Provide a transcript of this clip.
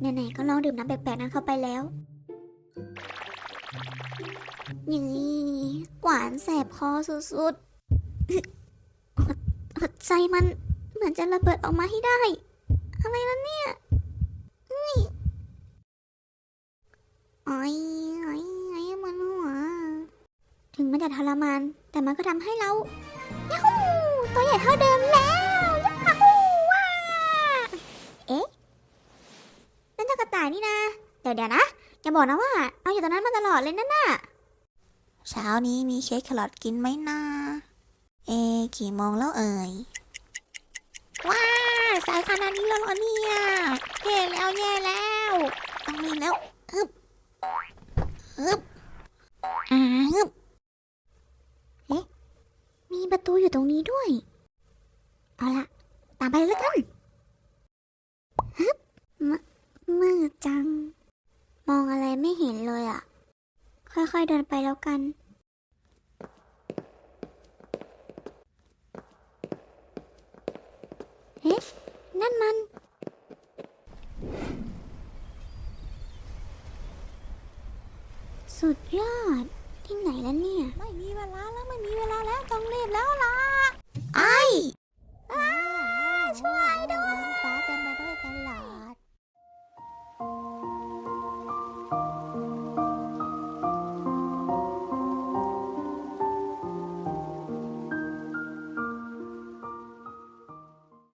ไหนๆก็ลองดื่มน้ำแปลกๆนั้นเข้าไปแล้วนี่หวานแสบคอสุดๆหัวใจมันเหมือนจะระเบิดออกมาให้ได้ อะไรล่ะเนี่ยนี่ไอ้ไอ้ไอ้มันหัว ถึงมันจะทรมาน แต่มันก็ทำให้เรายาฮูตัวใหญ่เท่าเดิมแล้วายนี่นะเดี๋ยวเดี๋ยวนะอย่าบอกนะว่าเอาอยู่ตรงนั้นมาตลอดเลยนั่นน่ะเช้านี้มีเค้กแครอทกินไหมนะเอะกี่โมงแล้วเอ่ยว้าสายขนาดนี้แล้วเหรอเนี่ยแย่แล้วแย่แล้วต้องมีแล้วฮึบฮึบอ่าฮึบมีประตูอยู่ตรงนี้ด้วย เอาละตามไปเลยแล้วกัน จัง มองอะไรไม่เห็นเลยอะ่ะ ค่อยๆเดินไปแล้วกัน เอ๊ะ นั่นมัน สุดยอด ที่ไหนแล้วเนี่ย ไม่มีเวลาแล้วไม่มีเวลาแล้วต้องรีบแล้วล่ะ